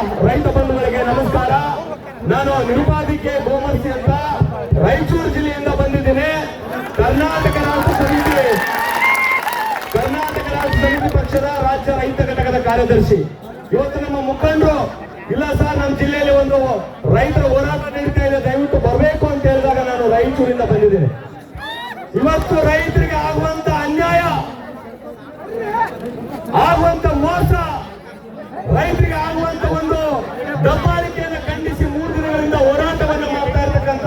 ರೈತ ಬಂಧುಗಳಿಗೆ ನಮಸ್ಕಾರ. ನಾನು ನಿರುಪಾಧಿಕೆ ಗೋಮರ್ಸಿ ಅಂತ ರಾಯಚೂರು ಜಿಲ್ಲೆಯಿಂದ ಬಂದಿದ್ದೀನಿ. ಕರ್ನಾಟಕ ರಾಜ್ಯ ಸಮಿತಿ. ಕರ್ನಾಟಕ ರಾಜ್ಯ ಸಮಿತಿ ಪಕ್ಷದ ರಾಜ್ಯ ರೈತ ಘಟಕದ ಕಾರ್ಯದರ್ಶಿ. ಇವತ್ತು ನಮ್ಮ ಮುಖಂಡರು, ಇಲ್ಲ ಸರ್, ನಮ್ಮ ಜಿಲ್ಲೆಯಲ್ಲಿ ಒಂದು ರೈತರ ಹೋರಾಟ ನಡೀತಾ ಇದೆ, ದಯವಿಟ್ಟು ಬರಬೇಕು ಅಂತ ಹೇಳಿದಾಗ ನಾನು ರಾಯಚೂರಿಂದ ಬಂದಿದ್ದೀನಿ. ದಬ್ಬಾಳಿಕೆಯನ್ನು ಖಂಡಿಸಿ ಮೂರು ದಿನಗಳಿಂದ ಹೋರಾಟವನ್ನು ಮಾಡ್ತಾ ಇರತಕ್ಕಂತ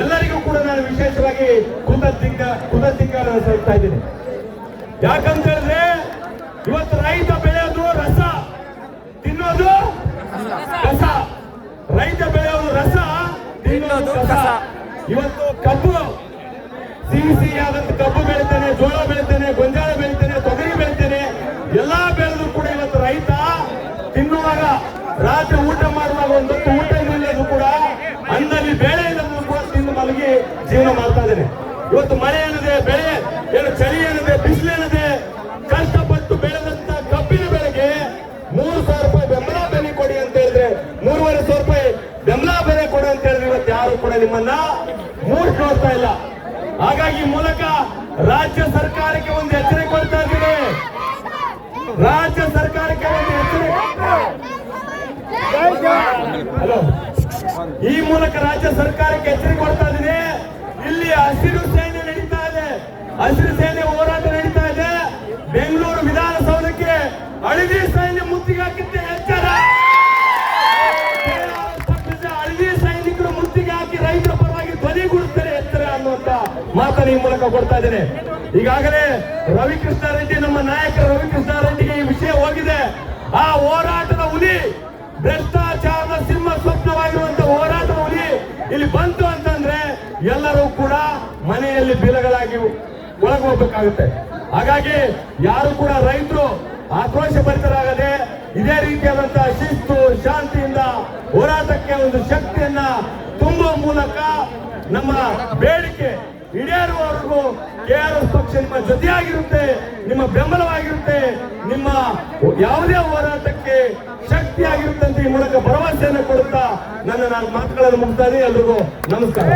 ಎಲ್ಲರಿಗೂ ಕೂಡ ನಾನು ವಿಶೇಷವಾಗಿ ಕೃತಜ್ಞ ಕೃತಜ್ಞ ಸಲ್ಲಿಸ್ತಾ ಇದ್ದೀನಿ. ಯಾಕಂತ ಹೇಳಿದ್ರೆ ಇವತ್ತು ರೈತ ಬೆಳೆಯೋದು ರಸ ತಿನ್ನೋದು ರಸ ರೈತ ಬೆಳೆಯೋದು ರಸ ತಿನ್ನೋದು ಕಸ. ಇವತ್ತು ಕಬ್ಬು ಸಿಹಿ ಸಿಹಿ ಆದಂತ ಕಬ್ಬು ಬೆಳಿತಾನೆ ಜೋಳ ಬೆಳಿತೇನೆ ಗೊಂಜಾಳ ಬೆಳಿತೇನೆ ತೊಗರಿ ಬೆಳಿತೇನೆ ಎಲ್ಲಾ ಬೆಳೆದ್ರು ಕೂಡ ಇವತ್ತು ರೈತ ತಿನ್ನುವಾಗ ರಾತ್ರಿ ಊಟ ಮಾಡುವಾಗ ಒಂದೊತ್ತು ಊಟ ಇಲ್ಲದು ಕೂಡ ಅಂದಲ್ಲಿ ಬೇಳೆ ಇಲ್ಲದ್ರು ಕೂಡ ತಿಂದು ಮಲಗಿ ಜೀವನ ಮಾಡ್ತಾ ಇದ್ದೇನೆ. ಇವತ್ತು ಮಳೆ ಏನಿದೆ, ಬೆಳೆ ಏನು ಚಳಿ ಏನಿದೆ, ಬಿಸಿಲು ಏನಿದೆ, ಕಷ್ಟಪಟ್ಟು ಬೆಳೆದಂತ ಕಬ್ಬಿನ ಬೆಳೆಗೆ ಮೂರು ಸಾವಿರ ರೂಪಾಯಿ ಬೆಂಬಲ ಬೆಲೆ ಕೊಡಿ ಅಂತ ಹೇಳಿದ್ರೆ, ಮೂರುವರೆ ಸಾವಿರ ರೂಪಾಯಿ ಬೆಂಬಲ ಬೆಲೆ ಕೊಡಿ ಅಂತ ಹೇಳಿದ್ರೆ ಇವತ್ತು ಯಾರು ಕೂಡ ನಿಮ್ಮನ್ನ ಮೂರು ನೋಡ್ತಾ ಇಲ್ಲ. ಹಾಗಾಗಿ ಮೂಲಕ ರಾಜ್ಯ ಸರ್ಕಾರಕ್ಕೆ ಒಂದು ಎಚ್ಚರಿಕೆ ಕೊಡ್ತಾ ಇದ್ದೀನಿ. ರಾಜ್ಯ ಸರ್ಕಾರಕ್ಕೆ ಒಂದು ಎಚ್ಚರಿಕೆ ಹಲೋ ಈ ಮೂಲಕ ರಾಜ್ಯ ಸರ್ಕಾರಕ್ಕೆ ಎಚ್ಚರಿಕೆ ಕೊಡ್ತಾ ಇದೀನಿ ಇಲ್ಲಿ ಹಸಿರು ಸೇನೆ ನಡೀತಾ ಇದೆ. ಹಸಿರು ಸೇನೆ ಹೋರಾಟ ನಡೀತಾ ಇದೆ. ಬೆಂಗಳೂರು ವಿಧಾನಸೌಧಕ್ಕೆ ಹಳದಿ ಸೈನ್ಯ ಮುತ್ತಿಗೆ ಹಾಕಿದ್ದೆ ಎಚ್ಚರ. ಹಳದಿ ಸೈನಿಕರು ಮುತ್ತಿಗೆ ಹಾಕಿ ರೈತರ ಪರವಾಗಿ ಧ್ವನಿಗೂಡಿಸ್ತಾರೆ ಎಚ್ಚರ ಅನ್ನುವಂತ ಮಾತನ್ನು ಈ ಮೂಲಕ ಕೊಡ್ತಾ ಇದ್ದೇನೆ. ಈಗಾಗಲೇ ರವಿಕೃಷ್ಣ ರೆಡ್ಡಿ, ನಮ್ಮ ನಾಯಕ ರವಿಕೃಷ್ಣ ರೆಡ್ಡಿಗೆ ಈ ವಿಷಯ ಹೋಗಿದೆ. ಆ ಹೋರಾಟದ ಹುಲಿ ಭ್ರಷ್ಟಾಚಾರದ ಸಿಂಹ ಸ್ವಪ್ನವಾಗಿರುವಂತ ಹೋರಾಟದ ಹುಲಿ ಇಲ್ಲಿ ಬಂತು ಅಂತಂದ್ರೆ ಎಲ್ಲರೂ ಕೂಡ ಮನೆಯಲ್ಲಿ ಬಿಲಗಳಾಗಿ ಒಳಗೆ ಹಾಗಾಗಿ ಯಾರು ಕೂಡ ರೈತರು ಆಕ್ರೋಶ ಭರಿತರಾಗದೆ ಇದೇ ರೀತಿಯಾದಂತಹ ಶಿಸ್ತು, ಶಾಂತಿಯಿಂದ ಹೋರಾಟಕ್ಕೆ ಒಂದು ಶಕ್ತಿಯನ್ನ ತುಂಬುವ ಮೂಲಕ ನಮ್ಮ ಬೇಡಿಕೆ ಈಡೇರುವವರೆಗೂ ಕೆ ಆರ್ ಎಸ್ ಪಕ್ಷ ನಿಮ್ಮ ಜೊತೆಯಾಗಿರುತ್ತೆ, ನಿಮ್ಮ ಬೆಂಬಲವಾಗಿರುತ್ತೆ, ನಿಮ್ಮ ಯಾವುದೇ ಹೋರಾಟಕ್ಕೆ ಶಕ್ತಿಯಾಗಿರುತ್ತೆ ಅಂತ ಈ ಮೂಲಕ ಭರವಸೆಯನ್ನು ಕೊಡುತ್ತಾ ನನ್ನ ನಾನು ಮಾತುಗಳನ್ನು ಮುಗಿಸ್ತಾ ಎಲ್ಲರಿಗೂ ನಮಸ್ಕಾರ.